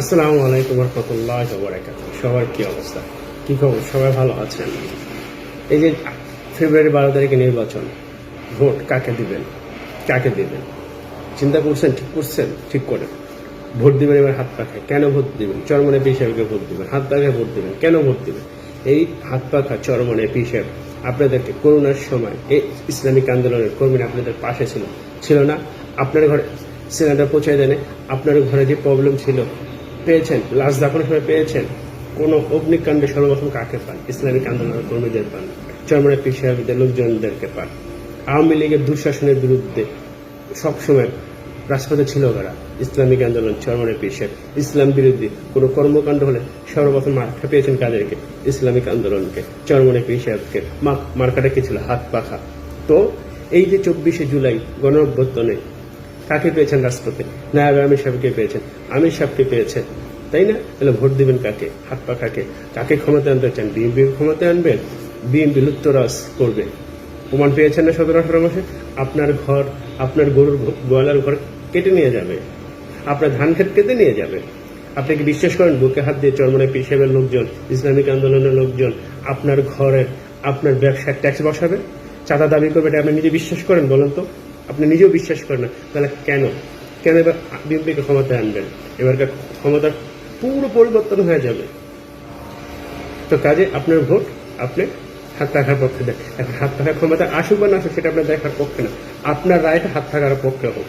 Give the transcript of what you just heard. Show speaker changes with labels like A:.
A: আসসালামু আলাইকুম রহমতুল্লাহ বরাকাত সবার কি অবস্থা? কি খবর? সবাই ভালো আছেন? এই যে ফেব্রুয়ারি বারো তারিখে নির্বাচন, ভোট কাকে দিবেন? কাকে দিবেন? চিন্তা করছেন? ঠিক করছেন? ঠিক করে ভোট দিবেন এবার হাত পাখায়। কেন ভোট দিবেন? চরমনে পিসাবকে ভোট দিবেন। হাত পাখায় ভোট দিবেন। কেন ভোট দিবেন? এই হাত পাখা চরমনে পিসাব আপনাদেরকে করোনার সময় এই ইসলামিক আন্দোলনের কর্মীরা আপনাদের পাশে ছিল। ছিল না। আপনার ঘরে সিলিন্ডার পৌঁছে দেন। আপনার ঘরে যে প্রবলেম ছিল পেয়েছেন, লাশ দাফনের সময় পেয়েছেন, কোন অগ্নিকাণ্ডে সর্বপ্রথম কাকে পান? ইসলামিক আন্দোলনের কর্মীদের পান চরমনে পিসাবিদের লোকজনদেরকে পান। আওয়ামী লীগের দুঃশাসনের বিরুদ্ধে সবসময় রাজপথে ছিল ওরা। ইসলামিক আন্দোলন চরমনে পিসের ইসলাম বিরোধী কোনো কর্মকাণ্ড হলে সর্বপ্রথম মার্কা পেয়েছেন কাদেরকে? ইসলামিক আন্দোলনকে চরমনে পিসাবকে মার্কাটা কি ছিল? হাত পাখা তো এই যে চব্বিশে জুলাই গণ কাকে পেয়েছেন রাজপথে নায়াব আমির সাহেবকে পেয়েছেন? আমির সাহেবকে পেয়েছেন? তাই না? তাহলে ভোট দিবেন কাকে? হাত পা কাকে? কাকে ক্ষমতা আনতে চান? বিএনপির ক্ষমতা আনবেন? বিএনপি লুপ্তরাজ করবে। প্রমাণ পেয়েছেন না সতেরো আঠারো মাসে? আপনার ঘর, আপনার গরুর গোয়ালার ঘর কেটে নিয়ে যাবে। আপনার ধান ক্ষেত কেটে নিয়ে যাবে। আপনি কি বিশ্বাস করেন বুকে হাত দিয়ে চরমনে পিসেবের লোকজন, ইসলামিক আন্দোলনের লোকজন, আপনার ঘরের, আপনার ব্যবসার ট্যাক্স বসাবে? চাঁদা দাবি করবে এটা আপনি নিজে বিশ্বাস করেন বলেন তো? আপনি নিজেও বিশ্বাস করেন না। তাহলে কেন? কেন এবার বিএনপিকে ক্ষমতায় আনবেন? এবারকার ক্ষমতার পুরো পরিবর্তন হয়ে যাবে। তো কাজে আপনার ভোট, আপনি হাত রাখার পক্ষে দেন এখন হাত থাকার ক্ষমতা আসুক বা না আসুক, সেটা আপনার দেখার পক্ষে না। আপনার রায়টা হাত থাকার পক্ষে হোক।